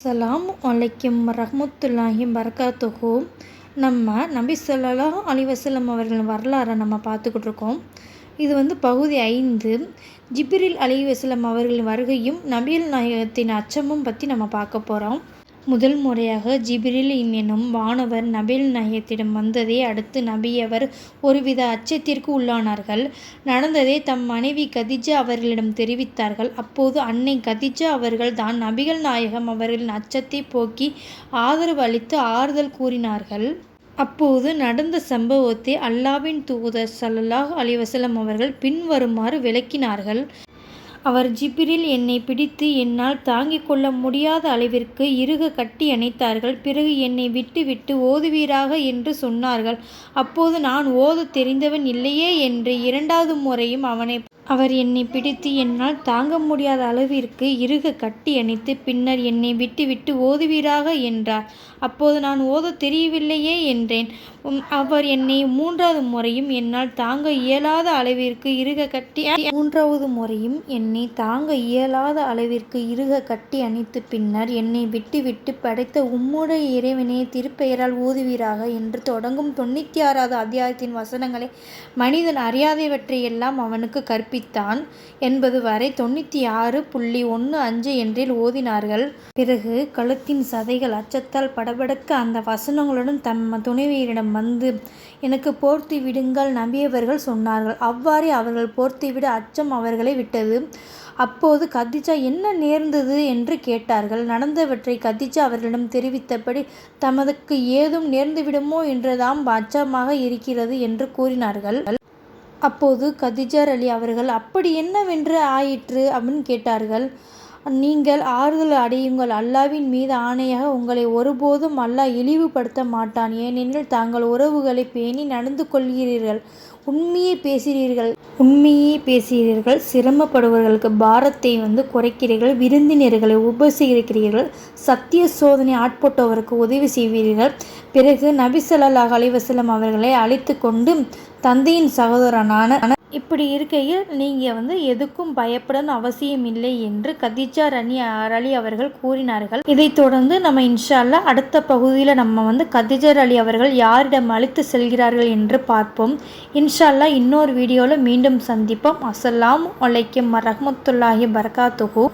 அஸ்ஸலாம் வலைக்கம் ரஹமத்துல்லாஹி பரகாத்துஹு நம்ம நபி சொல்லலா அலிவசலம் அவர்களின் வரலாறை நம்ம பார்த்துக்கிட்டு இருக்கோம். இது வந்து பகுதி ஐந்து. ஜிப்ரில் அலிவசலம் அவர்களின் வருகையும் நபியல் நாயகத்தின் அச்சமும் பற்றி நம்ம பார்க்க போகிறோம் முதல் முறையாக ஜிப்ரில் என்னும் வானவர் நபில் நாயகத்திடம் வந்ததை அடுத்து நபியவர் ஒருவித அச்சத்திற்கு உள்ளானார்கள். நடந்ததை தம் மனைவி கதிஜா அவர்களிடம் தெரிவித்தார்கள். அப்போது அன்னை கதிஜா அவர்கள் தான் நபிகள் நாயகம் அவர்களின் அச்சத்தை போக்கி ஆதரவு அளித்து ஆறுதல் கூறினார்கள். அப்போது நடந்த சம்பவத்தை அல்லாவின் தூதர் சல்லாஹ் அலிவசலம் அவர்கள் பின்வருமாறு விளக்கினார்கள். அவர் ஜிபிரில் என்னை பிடித்து என்னால் தாங்கிக் கொள்ள முடியாத அளவிற்கு இறுக கட்டி அணைத்தார்கள். பிறகு என்னை விட்டு விட்டு ஓதுவீராக என்று சொன்னார்கள். அப்போது நான் ஓதத் தெரிந்தவன் இல்லையே என்று இரண்டாவது முறையும் அவனை அவர் என்னை பிடித்து என்னால் தாங்க முடியாத அளவிற்கு இறுக கட்டி அணைத்து பின்னர் என்னை விட்டுவிட்டு ஓதுவீராக என்றார். அப்போது நான் ஓதத் தெரியவில்லையே என்றேன். அவர் என்னை மூன்றாவது முறையும் என்னால் தாங்க இயலாத அளவிற்கு இறுக கட்டி மூன்றாவது முறையும் என்னை தாங்க இயலாத அளவிற்கு இறுக கட்டி அணைத்து பின்னர் என்னை விட்டுவிட்டு படைத்த உம்முடைய இறைவனே திருப்பெயரால் ஓதுவீராக என்று தொடங்கும் தொண்ணூற்றி ஆறாவது அத்தியாயத்தின் வசனங்களை மனிதன் அறியாதவற்றையெல்லாம் அவனுக்கு கற்பித்தான் என்பது வரை தொண்ணூற்றி ஆறு புள்ளி ஒன்று அஞ்சு என்றில் ஓதினார்கள். பிறகு கழுத்தின் சதைகள் அச்சத்தால் படபடக்க அந்த வசனங்களுடன் தம் துணைவியரிடம் வந்து எனக்கு போர்த்தி விடுங்கள் நம்பியவர்கள் சொன்னார்கள். அவ்வாறே அவர்கள் போர்த்திவிட அச்சம் அவர்களை விட்டது. அப்போது கதிஜா என்ன நேர்ந்தது? என்று கேட்டார்கள். நடந்தவற்றை கதிஜா அவர்களிடம் தெரிவித்தபடி தமதுக்கு ஏதும் நேர்ந்துவிடுமோ என்றுதாம் அச்சமாக இருக்கிறது என்று கூறினார்கள். அப்போது கதிஜார் அலி அவர்கள் அப்படி என்னவென்று ஆயிற்று? அப்படின்னு கேட்டார்கள். நீங்கள் ஆறுதல் அடையுங்கள். அல்லாவின் மீது ஆணையாக உங்களை ஒருபோதும் அல்லாஹ் இழிவுபடுத்த மாட்டான். ஏனெனில் தாங்கள் உறவுகளை பேணி நடந்து கொள்கிறீர்கள். உண்மையை பேசுகிறீர்கள். உண்மையே பேசுகிறீர்கள் சிரமப்படுபவர்களுக்கு பாரத்தை வந்து குறைக்கிறீர்கள் விருந்தினர்களை உபசரிக்கிறீர்கள் சத்திய சோதனை ஆட்பட்டவருக்கு உதவி செய்வீர்கள். பிறகு நபி ஸல்லல்லாஹு அவர்களை அழைத்து கொண்டு தந்தையின் சகோதரனான இப்படி இருக்கையில் நீங்கள் வந்து எதுக்கும் பயப்படணும் அவசியம் இல்லை என்று கதிஜா ரணி அலி அவர்கள் கூறினார்கள். இதைத் தொடர்ந்து நம்ம இன்ஷால்லா அடுத்த பகுதியில் நம்ம வந்து கதிஜர் அலி அவர்கள் யாரிடம் அழைத்து செல்கிறார்கள் என்று பார்ப்போம். இன்ஷால்லா இன்னொரு வீடியோவில் மீண்டும் சந்திப்போம். அஸ்ஸலாம் வலைக்கம் வரஹ்மத்துல்லாஹி பரகாத்துஹு